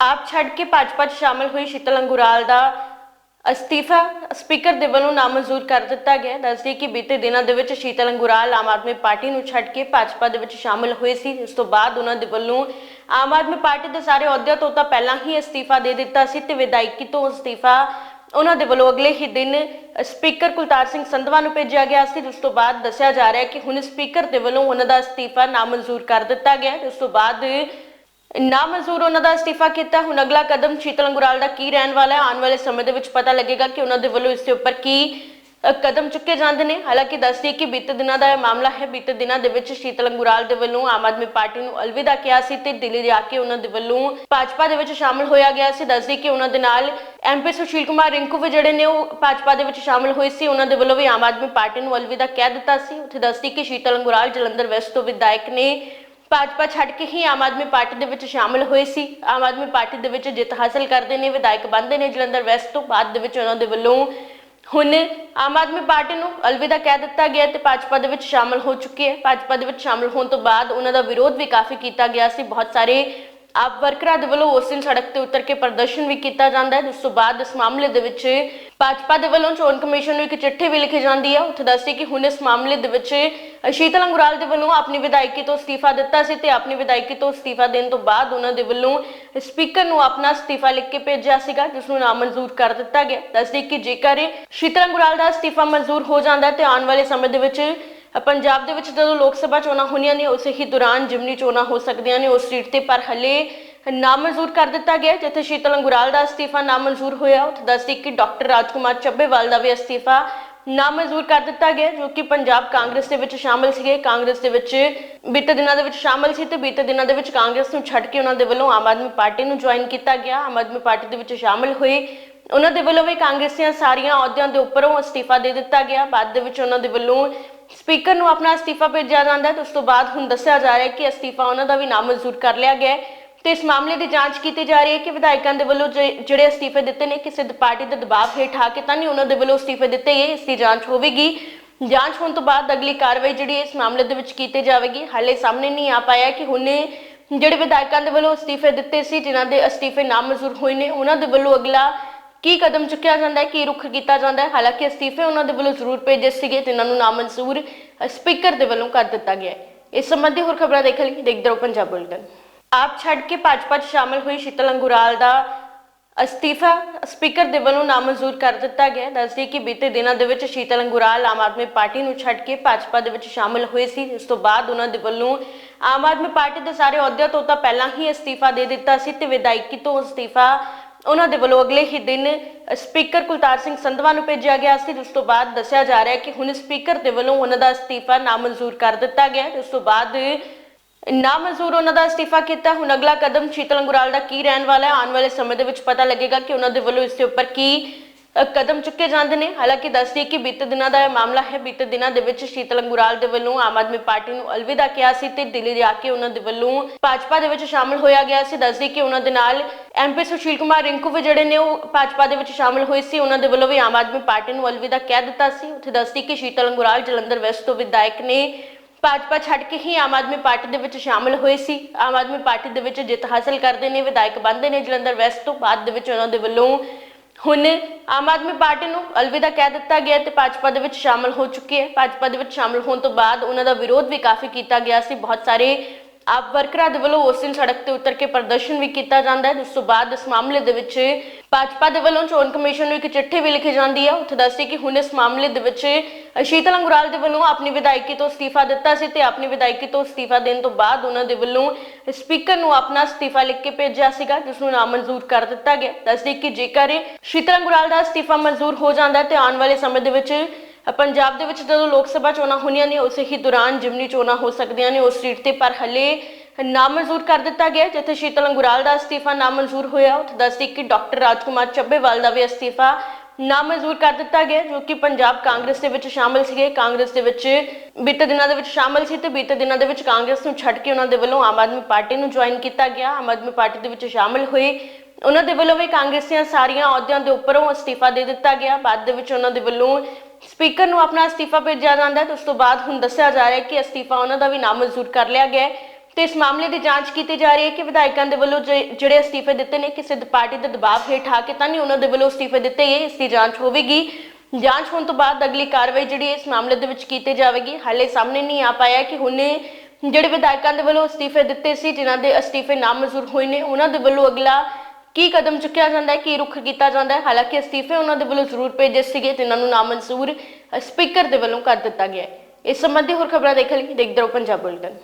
ਆਪ ਛੱਡ ਕੇ ਭਾਜਪਾ 'ਚ ਸ਼ਾਮਲ ਹੋਈ ਸ਼ੀਤਲ ਅੰਗੁਰਾਲ ਦਾ ਅਸਤੀਫਾ। ਸਪੀਕਰ ਦੇ ਵੱਲੋਂ ਨਾਮਨਜ਼ੂਰ ਕਰ ਦਿੱਤਾ ਗਿਆ। ਦੱਸਦੀ ਕਿ ਬੀਤੇ ਦਿਨਾਂ ਦੇ ਵਿੱਚ ਸ਼ੀਤਲ ਅੰਗੁਰਾਲ ਆਮ ਆਦਮੀ ਪਾਰਟੀ ਨੂੰ ਛੱਡ ਕੇ ਭਾਜਪਾ ਦੇ ਵਿੱਚ ਸ਼ਾਮਲ ਹੋਏ ਸੀ। ਇਸ ਤੋਂ ਬਾਅਦ ਉਹਨਾਂ ਦੇ ਵੱਲੋਂ ਆਮ ਆਦਮੀ ਪਾਰਟੀ ਦੇ ਸਾਰੇ ਅਹੁਦਿਆਂ ਤੋਂ ਤਾਂ ਪਹਿਲਾਂ ਹੀ ਅਸਤੀਫਾ ਦੇ ਦਿੱਤਾ ਸੀ ਤੇ ਵਿਧਾਇਕੀ ਤੋਂ ਅਸਤੀਫਾ ਉਹਨਾਂ ਦੇ ਵੱਲੋਂ ਅਗਲੇ ਹੀ ਦਿਨ ਸਪੀਕਰ ਕੁਲਤਾਰ ਸਿੰਘ ਸੰਧਵਾ ਨੂੰ ਭੇਜਿਆ ਗਿਆ ਸੀ। ਉਸ ਤੋਂ ਬਾਅਦ ਦੱਸਿਆ ਜਾ ਰਿਹਾ ਹੈ ਕਿ ਹੁਣ ਸਪੀਕਰ ਦੇ ਵੱਲੋਂ ਉਹਨਾਂ ਦਾ ਅਸਤੀਫਾ ਨਾਮਨਜ਼ੂਰ ਕਰ ਦਿੱਤਾ ਗਿਆ ਉਸ ਤੋਂ ਬਾਅਦ ਨਾ ਮਨਜ਼ੂਰ ਉਹਨਾਂ ਦਾ ਅਸਤੀਫਾ ਕੀਤਾ। ਹੁਣ ਅਗਲਾ ਕਦਮ ਸ਼ੀਤਲ ਅੰਗੁਰਾਲ ਦਾ ਕੀ ਰਹਿਣ ਵਾਲਾ ਹੈ? ਆਉਣ ਵਾਲੇ ਸਮੇਂ ਦੇ ਵਿੱਚ ਪਤਾ ਲੱਗੇਗਾ ਕਿ ਉਹਨਾਂ ਦੇ ਵੱਲੋਂ ਇਸ ਦੇ ਉੱਪਰ ਕੀ ਕਦਮ ਚੁੱਕੇ ਜਾਂਦੇ ਨੇ। ਹਾਲਾਂਕਿ ਦੱਸਦੀ ਕਿ ਬੀਤੇ ਦਿਨਾਂ ਦਾ ਇਹ ਮਾਮਲਾ ਹੈ। ਬੀਤੇ ਦਿਨਾਂ ਦੇ ਵਿੱਚ ਸ਼ੀਤਲ ਅੰਗੁਰਾਲ ਦੇ ਵੱਲੋਂ ਆਮ ਆਦਮੀ ਪਾਰਟੀ ਨੂੰ ਅਲਵਿਦਾ ਕਿਹਾ ਸੀ ਤੇ ਦਿੱਲੀ ਜਾ ਕੇ ਉਹਨਾਂ ਦੇ ਵੱਲੋਂ ਭਾਜਪਾ ਦੇ ਵਿੱਚ ਸ਼ਾਮਲ ਹੋਇਆ ਗਿਆ ਸੀ। ਦੱਸਦੀ ਕਿ ਉਹਨਾਂ ਦੇ ਨਾਲ ਐਮਪੀ ਸੁਸ਼ੀਲ ਕੁਮਾਰ ਰਿੰਕੂ ਵੀ ਜਿਹੜੇ ਨੇ ਉਹ ਭਾਜਪਾ ਦੇ ਵਿੱਚ ਸ਼ਾਮਲ ਹੋਏ ਸੀ। ਉਹਨਾਂ ਦੇ ਵੱਲੋਂ ਵੀ ਆਮ ਆਦਮੀ ਪਾਰਟੀ ਨੂੰ ਅਲਵਿਦਾ ਕਹਿ ਦਿੱਤਾ ਸੀ। ਉੱਥੇ ਦੱਸਦੀ ਕਿ ਸ਼ੀਤਲ ਅੰਗੁਰਾਲ ਜਲੰਧਰ ਵੈਸਟ ਤੋਂ ਵਿਧਾਇਕ ਨੇ। ਭਾਜਪਾ ਛੱਡ ਕੇ ਹੀ ਆਮ ਆਦਮੀ ਪਾਰਟੀ ਦੇ ਵਿੱਚ ਸ਼ਾਮਲ ਹੋਏ ਸੀ। ਆਮ ਆਦਮੀ ਪਾਰਟੀ ਦੇ ਵਿੱਚ ਜਿੱਤ ਹਾਸਲ ਕਰਦੇ ਨੇ, ਵਿਧਾਇਕ ਬਣਦੇ ਨੇ, ਜਲੰਧਰ ਵੈਸਟ ਤੋਂ ਬਾਅਦ ਦੇ ਵਿੱਚ ਉਹਨਾਂ ਦੇ ਵੱਲੋਂ ਹੁਣ ਆਮ ਆਦਮੀ ਪਾਰਟੀ ਨੂੰ ਅਲਵਿਦਾ ਕਹਿ ਦਿੱਤਾ ਗਿਆ ਤੇ ਭਾਜਪਾ ਦੇ ਵਿੱਚ ਸ਼ਾਮਲ ਹੋ ਚੁੱਕੀ ਹੈ। ਭਾਜਪਾ ਦੇ ਵਿੱਚ ਸ਼ਾਮਲ ਹੋਣ ਤੋਂ ਬਾਅਦ ਉਹਨਾਂ ਦਾ ਵਿਰੋਧ ਵੀ ਕਾਫੀ ਕੀਤਾ ਗਿਆ ਸੀ। ਬਹੁਤ ਸਾਰੇ ਆਪ ਵਰਕਰਾਂ ਦੇ ਵੱਲੋਂ ਉਸ ਦਿਨ ਸੜਕ ਤੇ ਉਤਰ ਕੇ ਪ੍ਰਦਰਸ਼ਨ ਵੀ ਕੀਤਾ ਜਾਂਦਾ ਹੈ। ਜਿਸ ਤੋਂ ਬਾਅਦ ਇਸ ਮਾਮਲੇ ਦੇ ਵਿੱਚ ਭਾਜਪਾ ਦੇ ਵੱਲੋਂ ਚੋਣ ਕਮਿਸ਼ਨ ਨੂੰ ਇੱਕ ਚਿੱਠੀ ਵੀ ਲਿਖੀ ਜਾਂਦੀ ਹੈ ਉੱਥੇ ਦੱਸਦੇ ਕਿ ਹੁਣ ਇਸ ਮਾਮਲੇ ਦੇ ਵਿੱਚ ਸ਼ੀਤਲ ਅੰਗੁਰਾਲ ਦੇ ਵੱਲੋਂ ਆਪਣੀ ਵਿਧਾਇਕੀ ਤੋਂ ਅਸਤੀਫਾ ਦਿੱਤਾ ਸੀ ਤੇ ਆਪਣੀ ਵਿਧਾਇਕੀ ਤੋਂ ਅਸਤੀਫਾ ਦੇਣ ਤੋਂ ਬਾਅਦ ਉਹਨਾਂ ਦੇ ਵੱਲੋਂ ਸਪੀਕਰ ਨੂੰ ਆਪਣਾ ਅਸਤੀਫਾ ਲਿਖ ਕੇ ਭੇਜਿਆ ਸੀਗਾ, ਜਿਸ ਨੂੰ ਨਾਮਨਜ਼ੂਰ ਕਰ ਦਿੱਤਾ ਗਿਆ। ਦੱਸਦੇ ਕਿ ਜੇਕਰ ਸ਼ੀਤਲ ਅੰਗੁਰਾਲ ਦਾ ਅਸਤੀਫਾ ਮਨਜ਼ੂਰ ਹੋ ਜਾਂਦਾ ਹੈ ਤੇ ਆਉਣ ਵਾਲੇ ਸਮੇਂ ਦੇ ਵਿੱਚ ਪੰਜਾਬ ਦੇ ਵਿੱਚ ਜਦੋਂ ਲੋਕ ਸਭਾ ਚੋਣਾਂ ਹੋਣੀਆਂ ਨੇ, ਉਸੇ ਹੀ ਦੌਰਾਨ ਜਿਮਨੀ ਚੋਣਾਂ ਹੋ ਸਕਦੀਆਂ ਨੇ ਉਸ ਸੀਟ ਤੇ। ਪਰ ਹਲੇ ਨਾਮਨਜ਼ੂਰ ਕਰ ਦਿੱਤਾ ਗਿਆ ਜਿੱਥੇ ਸ਼ੀਤਲ ਅੰਗੁਰਾਲ ਦਾ ਅਸਤੀਫਾ ਨਾਮਨਜ਼ੂਰ ਹੋਇਆ। ਉੱਥੇ ਦੱਸਦੀ ਕਿ ਡਾਕਟਰ ਰਾਜਕੁਮਾਰ ਚੱਬੇਵਾਲ ਦਾ ਵੀ ਅਸਤੀਫਾ ਨਾਮਨਜ਼ੂਰ ਕਰ ਦਿੱਤਾ ਗਿਆ ਜੋ ਕਿ ਪੰਜਾਬ ਕਾਂਗਰਸ ਦੇ ਵਿੱਚ ਸ਼ਾਮਲ ਸੀਗੇ। ਕਾਂਗਰਸ ਦੇ ਵਿੱਚ ਬੀਤੇ ਦਿਨਾਂ ਦੇ ਵਿੱਚ ਸ਼ਾਮਲ ਸੀ ਤੇ ਬੀਤੇ ਦਿਨਾਂ ਦੇ ਵਿੱਚ ਕਾਂਗਰਸ ਨੂੰ ਛੱਡ ਕੇ ਉਹਨਾਂ ਦੇ ਵੱਲੋਂ ਆਮ ਆਦਮੀ ਪਾਰਟੀ ਨੂੰ ਜੁਆਇਨ ਕੀਤਾ ਗਿਆ। ਆਮ ਆਦਮੀ ਪਾਰਟੀ ਦੇ ਵਿੱਚ ਸ਼ਾਮਲ ਹੋਏ। ਉਹਨਾਂ ਦੇ ਵੱਲੋਂ ਵੀ ਕਾਂਗਰਸ ਦੀਆਂ ਸਾਰੀਆਂ ਅਹੁਦਿਆਂ ਦੇ ਉੱਪਰੋਂ ਅਸਤੀਫਾ ਦੇ ਦਿੱਤਾ ਗਿਆ। ਬਾਅਦ ਦੇ ਵਿੱਚ ਉਹਨਾਂ ਦੇ ਵੱਲੋਂ ਸਪੀਕਰ ਨੂੰ ਆਪਣਾ ਅਸਤੀਫਾ ਭੇਜਿਆ ਜਾਂਦਾ ਹੈ ਉਸ ਤੋਂ ਬਾਅਦ ਹੁਣ ਦੱਸਿਆ ਜਾ ਰਿਹਾ ਹੈ ਕਿ ਅਸਤੀਫਾ ਉਹਨਾਂ ਦਾ ਵੀ ਨਾਮਨਜ਼ੂਰ ਕਰ ਲਿਆ ਗਿਆ ਹੈ। ਤੇ ਇਸ ਮਾਮਲੇ ਦੀ ਜਾਂਚ ਕੀਤੀ ਜਾ ਰਹੀ ਹੈ ਕਿ ਵਿਧਾਇਕਾਂ ਦੇ ਵੱਲੋਂ ਜੇ- ਜਿਹੜੇ ਅਸਤੀਫੇ ਦਿੱਤੇ ਨੇ ਕਿਸੇ ਦ- ਪਾਰਟੀ ਦੇ ਦਬਾਅ ਹੇਠ ਆ ਕੇ ਤਾਂ ਨਹੀਂ ਉਹਨਾਂ ਦੇ ਵੱਲੋਂ ਅਸਤੀਫੇ ਦਿੱਤੇ ਗਏ, ਇਸ ਦੀ ਜਾਂਚ ਹੋਵੇਗੀ। ਜਾਂਚ ਹੋਣ ਤੋਂ ਬਾਅਦ ਅਗਲੀ ਕਾਰਵਾਈ ਜਿਹੜੀ ਹੈ ਇਸ ਮਾਮਲੇ ਦੇ ਵਿੱਚ ਕੀਤੀ ਜਾਵੇਗੀ। ਹਾਲੇ ਸਾਹਮਣੇ ਨਹੀਂ ਆ ਪਾਇਆ ਕਿ ਹੁਣੇ ਜਿਹੜੇ ਵਿਧਾਇਕਾਂ ਦੇ ਵੱਲੋਂ ਅਸਤੀਫੇ ਦਿੱਤੇ ਸੀ, ਜਿਨ੍ਹਾਂ ਦੇ ਅਸਤੀਫੇ ਨਾਮਨਜ਼ੂਰ ਹੋਏ ਨੇ, ਉਹਨਾਂ ਦੇ ਵੱਲੋਂ ਅਗਲਾ ਕੀ ਕਦਮ ਚੁੱਕਿਆ ਜਾਂਦਾ ਹੈ, ਕੀ ਰੁਖ ਕੀਤਾ ਜਾਂਦਾ ਹੈ? ਹਾਲਾਂਕਿ ਅਸਤੀਫੇ ਉਹਨਾਂ ਦੇ ਵੱਲੋਂ ਜ਼ਰੂਰ ਭੇਜੇ ਸੀਗੇ ਜਿਨ੍ਹਾਂ ਨੂੰ ਨਾਮਨਜ਼ੂਰ ਸਪੀਕਰ ਦੇ ਵੱਲੋਂ ਕਰ ਦਿੱਤਾ ਗਿਆ ਹੈ। ਇਸ ਸੰਬੰਧੀ ਹੋਰ ਖਬਰਾਂ ਦੇਖਣ ਲਈ ਦੇਖਦੇ ਰਹੋ ਪੰਜਾਬ ਬੁਲੇਟਿਨ। ਆਪ ਛੱਡ ਕੇ ਭਾਜਪਾ 'ਚ ਸ਼ਾਮਲ ਹੋਈ ਸ਼ੀਤਲ ਅੰਗੁਰਾਲ ਦਾ ਅਸਤੀਫਾ ਸਪੀਕਰ ਦੇ ਵੱਲੋਂ ਨਾਮਨਜ਼ੂਰ ਕਰ ਦਿੱਤਾ ਗਿਆ ਦੱਸਦੀ ਕਿ ਬੀਤੇ ਦਿਨਾਂ ਦੇ ਵਿੱਚ ਸ਼ੀਤਲ ਅੰਗੁਰਾਲ ਆਮ ਆਦਮੀ ਪਾਰਟੀ ਨੂੰ ਛੱਡ ਕੇ ਭਾਜਪਾ ਦੇ ਵਿੱਚ ਸ਼ਾਮਲ ਹੋਏ ਸੀ। ਇਸ ਤੋਂ ਬਾਅਦ ਉਹਨਾਂ ਦੇ ਵੱਲੋਂ ਆਮ ਆਦਮੀ ਪਾਰਟੀ ਦੇ ਸਾਰੇ ਅਹੁਦਿਆਂ ਤੋਂ ਤਾਂ ਪਹਿਲਾਂ ਹੀ ਅਸਤੀਫਾ ਦੇ ਦਿੱਤਾ ਸੀ ਤੇ ਵਿਧਾਇਕੀ ਤੋਂ ਅਸਤੀਫਾ ਉਹਨਾਂ ਦੇ ਵੱਲੋਂ ਅਗਲੇ ਹੀ ਦਿਨ ਸਪੀਕਰ ਕੁਲਤਾਰ ਸਿੰਘ ਸੰਧਵਾ ਨੂੰ ਭੇਜਿਆ ਗਿਆ ਸੀ। ਉਸ ਤੋਂ ਬਾਅਦ ਦੱਸਿਆ ਜਾ ਰਿਹਾ ਹੈ ਕਿ ਹੁਣ ਸਪੀਕਰ ਦੇ ਵੱਲੋਂ ਉਹਨਾਂ ਦਾ ਅਸਤੀਫਾ ਨਾਮਨਜ਼ੂਰ ਕਰ ਦਿੱਤਾ ਗਿਆ ਹੈ। ਉਸ ਤੋਂ ਬਾਅਦ ਨਾ ਮਨਜ਼ੂਰ ਉਹਨਾਂ ਦਾ ਅਸਤੀਫਾ ਕੀਤਾ। ਹੁਣ ਅਗਲਾ ਕਦਮ ਸ਼ੀਤਲ ਅੰਗੁਰਾਲ ਦਾ ਕੀ ਰਹਿਣ ਵਾਲਾ ਹੈ? ਆਉਣ ਵਾਲੇ ਸਮੇਂ ਦੇ ਵਿੱਚ ਪਤਾ ਲੱਗੇਗਾ ਕਿ ਉਹਨਾਂ ਦੇ ਵੱਲੋਂ ਇਸ ਦੇ ਉੱਪਰ ਕੀ ਅ, ਕਦਮ ਚੁੱਕੇ ਜਾਂਦੇ ਨੇ। ਹਾਲਾਂਕਿ ਦੱਸਦੀ ਕਿ ਬੀਤੇ ਦਿਨਾਂ ਦਾ ਇਹ ਮਾਮਲਾ ਹੈ। ਬੀਤੇ ਦਿਨਾਂ ਦੇ ਵਿੱਚ ਸ਼ੀਤਲ ਅੰਗੁਰਾਲ ਦੇ ਵੱਲੋਂ ਆਮ ਆਦਮੀ ਪਾਰਟੀ ਨੂੰ ਅਲਵਿਦਾ ਕਿਹਾ ਸੀ ਤੇ ਦਿੱਲੀ ਜਾ ਕੇ ਉਹਨਾਂ ਦੇ ਵੱਲੋਂ ਭਾਜਪਾ ਦੇ ਵਿੱਚ ਸ਼ਾਮਲ ਹੋਇਆ ਗਿਆ ਸੀ। ਦੱਸਦੀ ਕਿ ਉਹਨਾਂ ਦੇ ਨਾਲ ਐਮਪੀ ਸੁਸ਼ੀਲ ਕੁਮਾਰ ਰਿੰਕੂ ਵੀ ਜਿਹੜੇ ਨੇ ਉਹ ਭਾਜਪਾ ਦੇ ਵਿੱਚ ਸ਼ਾਮਲ ਹੋਏ ਸੀ। ਉਹਨਾਂ ਦੇ ਵੱਲੋਂ ਵੀ ਆਮ ਆਦਮੀ ਪਾਰਟੀ ਨੂੰ ਅਲਵਿਦਾ ਕਹਿ ਦਿੱਤਾ ਸੀ। ਉੱਥੇ ਦੱਸਦੀ ਕਿ ਸ਼ੀਤਲ ਅੰਗੁਰਾਲ ਜਲੰਧਰ ਵੈਸਟ ਤੋਂ ਵਿਧਾਇਕ ਨੇ। ਭਾਜਪਾ ਛੱਡ ਕੇ ਹੀ ਆਮ ਆਦਮੀ ਪਾਰਟੀ ਦੇ ਵਿੱਚ ਸ਼ਾਮਲ ਹੋਏ ਸੀ। ਆਮ ਆਦਮੀ ਪਾਰਟੀ ਦੇ ਵਿੱਚ ਜਿੱਤ ਹਾਸਲ ਕਰਦੇ ਨੇ, ਵਿਧਾਇਕ ਬਣਦੇ ਨੇ, ਜਲੰਧਰ ਵੈਸਟ ਤੋਂ ਬਾਅਦ ਦੇ ਵਿੱਚ ਉਹਨਾਂ ਦੇ ਵੱਲੋਂ ਹੁਣ ਆਮ ਆਦਮੀ ਪਾਰਟੀ ਨੂੰ ਅਲਵਿਦਾ ਕਹਿ ਦਿੱਤਾ ਗਿਆ ਤੇ ਭਾਜਪਾ ਦੇ ਵਿੱਚ ਸ਼ਾਮਲ ਹੋ ਚੁੱਕੇ ਹੈ। ਭਾਜਪਾ ਦੇ ਵਿੱਚ ਸ਼ਾਮਲ ਹੋਣ ਤੋਂ ਬਾਅਦ ਉਹਨਾਂ ਦਾ ਵਿਰੋਧ ਵੀ ਕਾਫੀ ਕੀਤਾ ਗਿਆ ਸੀ। ਬਹੁਤ ਸਾਰੇ ਆਪ ਵਰਕਰਾਂ ਦੇ ਵੱਲੋਂ ਉਸ ਦਿਨ ਸੜਕ ਤੇ ਉਤਰ ਕੇ ਪ੍ਰਦਰਸ਼ਨ ਵੀ ਕੀਤਾ ਜਾਂਦਾ ਹੈ। ਉਸ ਤੋਂ ਬਾਅਦ ਇਸ ਮਾਮਲੇ ਦੇ ਵਿੱਚ ਭਾਜਪਾ ਦੇ ਵੱਲੋਂ ਚੋਣ ਕਮਿਸ਼ਨ ਨੂੰ ਇੱਕ ਚਿੱਠੀ ਵੀ ਲਿਖੀ ਜਾਂਦੀ ਹੈ ਉੱਥੇ ਦੱਸਦੇ ਕਿ ਹੁਣ ਇਸ ਮਾਮਲੇ ਦੇ ਵਿੱਚ ਸ਼ੀਤਲ ਅੰਗੁਰਾਲ ਦੇ ਵੱਲੋਂ ਆਪਣੀ ਵਿਧਾਇਕੀ ਤੋਂ ਅਸਤੀਫਾ ਦਿੱਤਾ ਸੀ ਤੇ ਆਪਣੀ ਵਿਧਾਇਕੀ ਤੋਂ ਅਸਤੀਫਾ ਦੇਣ ਤੋਂ ਬਾਅਦ ਉਹਨਾਂ ਦੇ ਵੱਲੋਂ ਸਪੀਕਰ ਨੂੰ ਆਪਣਾ ਅਸਤੀਫਾ ਲਿਖ ਕੇ ਭੇਜਿਆ ਸੀਗਾ, ਜਿਸ ਨੂੰ ਨਾਮਨਜ਼ੂਰ ਕਰ ਦਿੱਤਾ ਗਿਆ। ਦੱਸਦੇ ਕਿ ਜੇਕਰ ਸ਼ੀਤਲ ਅੰਗੁਰਾਲ ਦਾ ਅਸਤੀਫਾ ਮਨਜ਼ੂਰ ਹੋ ਜਾਂਦਾ ਹੈ ਤੇ ਆਉਣ ਵਾਲੇ ਸਮੇਂ ਦੇ ਵਿੱਚ ਪੰਜਾਬ ਦੇ ਵਿੱਚ ਜਦੋਂ ਲੋਕ ਸਭਾ ਚੋਣਾਂ ਹੋਣੀਆਂ ਨੇ, ਉਸੇ ਹੀ ਦੌਰਾਨ ਜਿਮਨੀ ਚੋਣਾਂ ਹੋ ਸਕਦੀਆਂ ਨੇ ਉਸ ਸੀਟ ਤੇ, ਪਰ ਹਲੇ ਨਾਮਨਜ਼ੂਰ ਕਰ ਦਿੱਤਾ ਗਿਆ ਜਿੱਥੇ ਸ਼ੀਤਲ ਅੰਗੁਰਾਲ ਦਾ ਅਸਤੀਫਾ ਨਾਮਨਜ਼ੂਰ ਹੋਇਆ। ਉੱਥੇ ਦੱਸਦੀ ਕਿ ਡਾਕਟਰ ਰਾਜਕੁਮਾਰ ਚੱਬੇਵਾਲ ਦਾ ਵੀ ਅਸਤੀਫਾ ਨਾਮਨਜ਼ੂਰ ਕਰ ਦਿੱਤਾ ਗਿਆ ਜੋ ਕਿ ਪੰਜਾਬ ਕਾਂਗਰਸ ਦੇ ਵਿੱਚ ਸ਼ਾਮਲ ਸੀਗੇ। ਕਾਂਗਰਸ ਦੇ ਵਿੱਚ ਬੀਤੇ ਦਿਨਾਂ ਦੇ ਵਿੱਚ ਸ਼ਾਮਲ ਸੀ ਤੇ ਬੀਤੇ ਦਿਨਾਂ ਦੇ ਵਿੱਚ ਕਾਂਗਰਸ ਨੂੰ ਛੱਡ ਕੇ ਉਹਨਾਂ ਦੇ ਵੱਲੋਂ ਆਮ ਆਦਮੀ ਪਾਰਟੀ ਨੂੰ ਜੁਆਇਨ ਕੀਤਾ ਗਿਆ। ਆਮ ਆਦਮੀ ਪਾਰਟੀ ਦੇ ਵਿੱਚ ਸ਼ਾਮਲ ਹੋਏ। ਉਹਨਾਂ ਦੇ ਵੱਲੋਂ ਵੀ ਕਾਂਗਰਸ ਦੀਆਂ ਸਾਰੀਆਂ ਅਹੁਦਿਆਂ ਦੇ ਉੱਪਰੋਂ ਅਸਤੀਫਾ ਦੇ ਦਿੱਤਾ ਗਿਆ। ਬਾਅਦ ਦੇ ਵਿੱਚ ਉਹਨਾਂ ਦੇ ਵੱਲੋਂ ਸਪੀਕਰ ਨੂੰ ਆਪਣਾ ਅਸਤੀਫਾ ਭੇਜਿਆ ਜਾਂਦਾ ਹੈ ਉਸ ਤੋਂ ਬਾਅਦ ਹੁਣ ਦੱਸਿਆ ਜਾ ਰਿਹਾ ਹੈ ਕਿ ਅਸਤੀਫਾ ਉਹਨਾਂ ਦਾ ਵੀ ਨਾਮਨਜ਼ੂਰ ਕਰ ਲਿਆ ਗਿਆ ਹੈ। ਤੇ ਇਸ ਮਾਮਲੇ ਦੀ ਜਾਂਚ ਕੀਤੀ ਜਾ ਰਹੀ ਹੈ ਕਿ ਵਿਧਾਇਕਾਂ ਦੇ ਵੱਲੋਂ ਜਿਹੜੇ ਅਸਤੀਫੇ ਦਿੱਤੇ ਨੇ ਕਿਸੇ ਪਾਰਟੀ ਦੇ ਦਬਾਅ ਹੇਠ ਆ ਕੇ, ਤਾਂ ਨਹੀਂ ਉਹਨਾਂ ਦੇ ਵੱਲੋਂ ਅਸਤੀਫੇ ਦਿੱਤੇ ਗਏ, ਇਸ ਦੀ ਜਾਂਚ ਹੋਵੇਗੀ। ਜਾਂਚ ਹੋਣ ਤੋਂ ਬਾਅਦ ਅਗਲੀ ਕਾਰਵਾਈ ਜਿਹੜੀ ਇਸ ਮਾਮਲੇ ਦੇ ਵਿੱਚ ਕੀਤੀ ਜਾਵੇਗੀ। ਹਾਲੇ ਸਾਹਮਣੇ ਨਹੀਂ ਆ ਪਾਇਆ ਕਿ ਹੁਣੇ ਜਿਹੜੇ ਵਿਧਾਇਕਾਂ ਦੇ ਵੱਲੋਂ ਅਸਤੀਫੇ ਦਿੱਤੇ ਸੀ, ਜਿਨ੍ਹਾਂ ਦੇ ਅਸਤੀਫੇ ਨਾਮਨਜ਼ੂਰ ਹੋਏ ਨੇ, ਉਹਨਾਂ ਦੇ ਵੱਲੋਂ ਅਗਲਾ ਕੀ ਕਦਮ ਚੁੱਕਿਆ ਜਾਂਦਾ ਹੈ, ਕੀ ਰੁਖ ਕੀਤਾ ਜਾਂਦਾ ਹੈ? ਹਾਲਾਂਕਿ ਅਸਤੀਫੇ ਉਹਨਾਂ ਦੇ ਵੱਲੋਂ ਜ਼ਰੂਰ ਭੇਜੇ ਸੀਗੇ ਜਿਨ੍ਹਾਂ ਨੂੰ ਨਾਮਨਜ਼ੂਰ ਸਪੀਕਰ ਦੇ ਵੱਲੋਂ ਕਰ ਦਿੱਤਾ ਗਿਆ ਹੈ। ਇਸ ਸੰਬੰਧੀ ਹੋਰ ਖਬਰਾਂ ਦੇਖਣ ਲਈ ਦੇਖਦੇ ਰਹੋ ਪੰਜਾਬ ਬੁਲੇਟਿਨ।